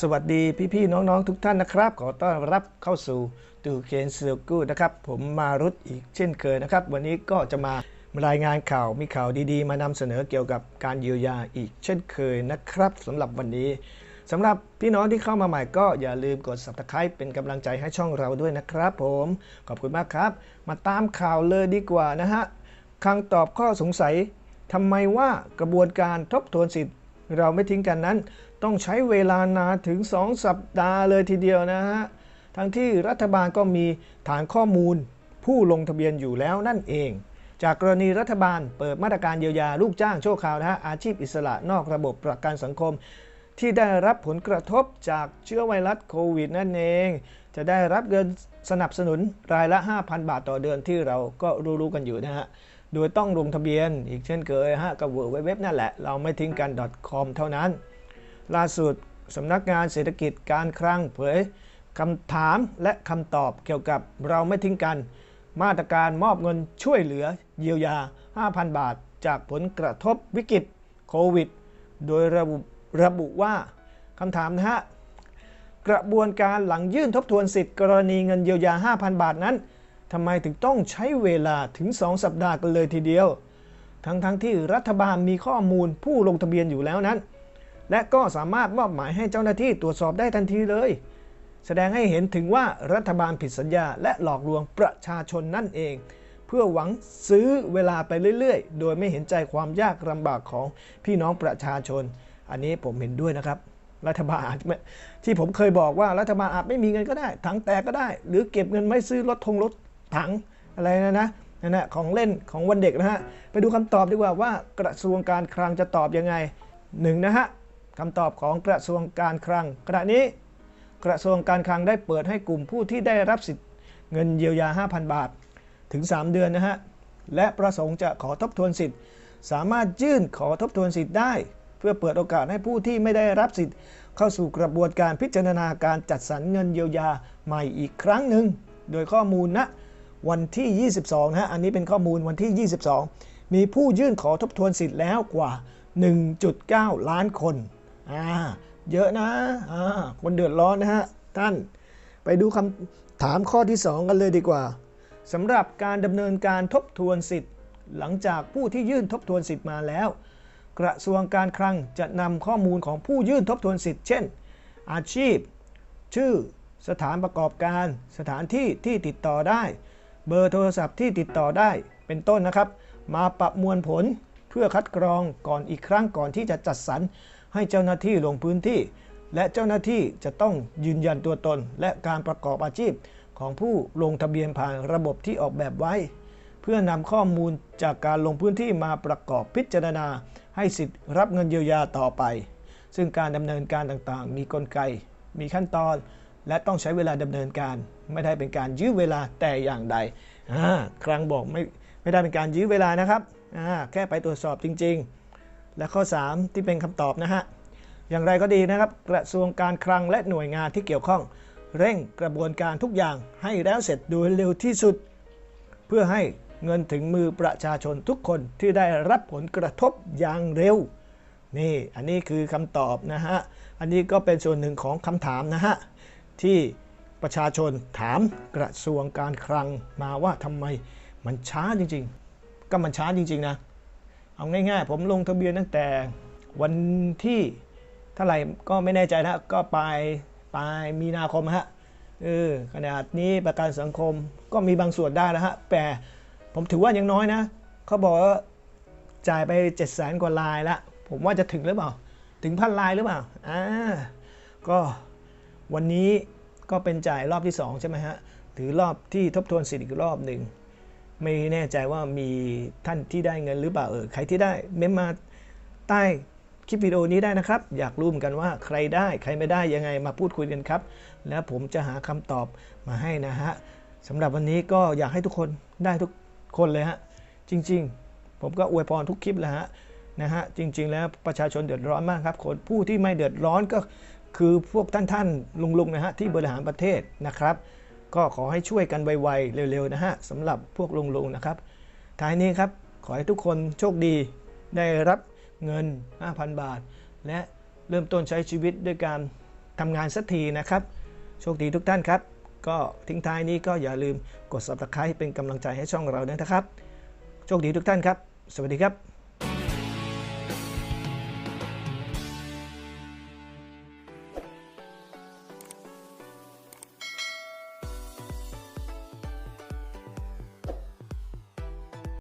สวัสดีพี่ๆน้องๆทุกท่านนะครับ ขอต้อนรับเข้าสู่ตูเคนเซลกูนะครับ ผมมารุตอีกเช่นเคยนะครับ วันนี้ก็จะมารายงานข่าวมีข่าวดีๆ มานำเสนอเกี่ยวกับการเยียวยาอีกเช่นเคยนะครับสำหรับวันนี้สำหรับพี่น้องที่เข้ามาใหม่ก็อย่าลืมกด subscribe เป็นกำลังใจให้ช่องเราด้วยนะครับ ผมขอบคุณมากครับ มาตามข่าวเลยดีกว่านะฮะคำตอบข้อสงสัยทำไมว่ากระบวนการทบทวนสิทธิ เราไม่ทิ้งกันนั้น ต้องใช้เวลานานถึง 2 สัปดาห์เลยทีเดียวนะฮะ ทั้งที่รัฐบาลก็มีฐานข้อมูล ผู้ลงทะเบียนอยู่แล้วนั่นเอง จากกรณีรัฐบาลเปิดมาตรการเยียวยาลูกจ้างชั่วคราวนะฮะอาชีพอิสระนอกระบบประกันสังคม ที่ได้รับผลกระทบจากเชื้อไวรัสโควิดนั่นเอง จะได้รับเงินสนับสนุนรายละ 5,000 บาทต่อเดือนที่เราก็รู้ๆกันอยู่นะฮะ โดยต้องลงทะเบียนอีกเช่นเคยฮะกับเว็บนั่นแหละ เราไม่ทิ้งกัน .com เท่านั้น ล่าสุดสำนักงานเศรษฐกิจการคลังเผยคำถามและคำตอบเกี่ยวกับเราไม่ทิ้งกัน มาตรการมอบเงินช่วยเหลือเยียวยา 5,000 บาท จากผลกระทบวิกฤตโควิด โดยระบุระบุว่าคำถามนะฮะกระบวนการหลังยื่นทบทวนสิทธิ์กรณีเงินเยียวยา 5,000 บาทนั้น ทำไมถึงต้องใช้เวลาถึง 2 สัปดาห์กันเลยทีเดียว ทั้งๆทที่รัฐบาลมีข้อมูลผู้ลงทะเบียนอยู่แล้วนั้น และก็สามารถมอบหมายให้เจ้าหน้าที่ตรวจสอบได้ทันทีเลย แสดงให้เห็นถึงว่ารัฐบาลผิดสัญญาและหลอกลวงประชาชนนั่นเอง เพื่อหวังซื้อเวลาไปเรื่อยๆ โดยไม่เห็นใจความยากลำบากของพี่น้องประชาชน อันนี้ผมเห็นด้วยนะครับรัฐบาลอาจที่ผมเคยบอกว่ารัฐบาลอาจไม่มีเงินก็ได้ ถังแตกก็ได้ หรือเก็บเงินไม่ซื้อรถทงรถ ถังอะไรนะนะนั่นะของเล่นของวันเด็กนะฮะไปดูคำตอบดีกว่าว่ากระทรวงการคลังจะตอบยังไงหนึ่งนะฮะคำตอบของกระทรวงการคลัง ขณะนี้กระทรวงการคลังได้เปิดให้กลุ่มผู้ที่ได้รับสิทธิ์เงินเยียวยา 5,000 บาท ถึง 3 เดือนนะฮะ และประสงค์จะขอทบทวนสิทธิ์ สามารถยื่นขอทบทวนสิทธิ์ได้ เพื่อเปิดโอกาสให้ผู้ที่ไม่ได้รับสิทธิ์ เข้าสู่กระบวนการพิจารณาการจัดสรรเงินเยียวยาใหม่อีกครั้งหนึ่ง โดยข้อมูลณ วันที่ 22 นะฮะ อันนี้เป็นข้อมูลวันที่ 22 มีผู้ยื่นขอทบทวนสิทธิ์แล้วกว่า 1.9 ล้านคน อ่า เยอะนะอ่าคนเดือดร้อนนะฮะ ท่าน ไปดูคำถามข้อที่ 2 กันเลยดีกว่าสำหรับการดำเนินการทบทวนสิทธิ์ หลังจากผู้ที่ยื่นทบทวนสิทธิ์มาแล้ว กระทรวงการคลังจะนำข้อมูลของผู้ยื่นทบทวนสิทธิ์ เช่น อาชีพ ชื่อ สถานประกอบการ สถานที่ที่ติดต่อได้ เบอร์โทรศัพท์ที่ติดต่อได้เป็นต้นนะครับ มาประมวลผลเพื่อคัดกรองก่อนอีกครั้งก่อนที่จะจัดสรรให้เจ้าหน้าที่ลงพื้นที่ และเจ้าหน้าที่จะต้องยืนยันตัวตน และการประกอบอาชีพของผู้ลงทะเบียนผ่านระบบที่ออกแบบไว้ เพื่อนำข้อมูลจากการลงพื้นที่มาประกอบพิจารณา ให้สิทธิ์รับเงินเยียวยาต่อไป ซึ่งการดำเนินการต่างๆ มีกลไก มีขั้นตอน และต้องใช้เวลาดำเนินการ ไม่ได้เป็นการยื้อเวลาแต่อย่างใดครั้งบอกไม่ไม่ได้เป็นการยื้อเวลานะครับแค่ไปตรวจสอบจริง ๆ และข้อ 3 ที่เป็นคำตอบนะฮะอย่างไรก็ดีนะครับ กระทรวงการคลังและหน่วยงานที่เกี่ยวข้อง เร่งกระบวนการทุกอย่างให้แล้วเสร็จโดยเร็วที่สุด เพื่อให้เงินถึงมือประชาชนทุกคนที่ได้รับผลกระทบอย่างเร็วนี่อันนี้คือคำตอบนะฮะอันนี้ก็เป็นส่วนหนึ่งของคำถามนะฮะ ที่ประชาชนถามกระทรวงการคลังมาว่าทำไมมันช้าจริง ๆ ก็มันช้าจริง ๆ นะ เอาง่าย ๆ ผมลงทะเบียนตั้งแต่วันที่เท่าไหร่ก็ไม่แน่ใจนะ ก็ปลายปลายมีนาคมฮะเออขนาดนี้ประกันสังคมก็มีบางส่วนได้แล้วฮะ แต่ผมถือว่ายังน้อยนะ เขาบอกว่าจ่ายไป7จ็ดแสนกว่าลายละ ผมว่าจะถึงหรือเปล่า ถึงพันลายหรือเปล่า อ่า ก็ วันนี้ก็เป็นจ่ายรอบที่ 2 ใช่ไหมฮะ ถือรอบที่ทบทวนสิทธิ์อีกรอบหนึ่ง ไม่แน่ใจว่ามีท่านที่ได้เงินหรือเปล่าเออ ใครที่ได้ เมมมาใต้คลิปวิดีโอนี้ได้นะครับ อยากรู้เหมือนกันว่าใครได้ใครไม่ได้ยังไงมาพูดคุยกันครับ แล้วผมจะหาคำตอบมาให้นะฮะสำหรับวันนี้ก็อยากให้ทุกคนได้ทุกคนเลยฮะ จริง ๆ ผมก็อวยพรทุกคลิปแหละฮะนะฮะจริง ๆ แล้วประชาชนเดือดร้อนมากครับคนผู้ที่ไม่เดือดร้อนก็ คือพวกท่านๆลุงๆนะฮะที่บริหารประเทศนะครับ ก็ขอให้ช่วยกันไวๆเร็วๆนะฮะสำหรับพวกลุงๆนะครับท้ายนี้ครับขอให้ทุกคนโชคดีได้รับเงิน 5,000 บาท และเริ่มต้นใช้ชีวิตด้วยการทำงานสักทีนะครับ โชคดีทุกท่านครับ ก็ทิ้งท้ายนี้ก็อย่าลืมกด subscribe เป็นกำลังใจให้ช่องเราด้วยนะครับ โชคดีทุกท่านครับ สวัสดีครับ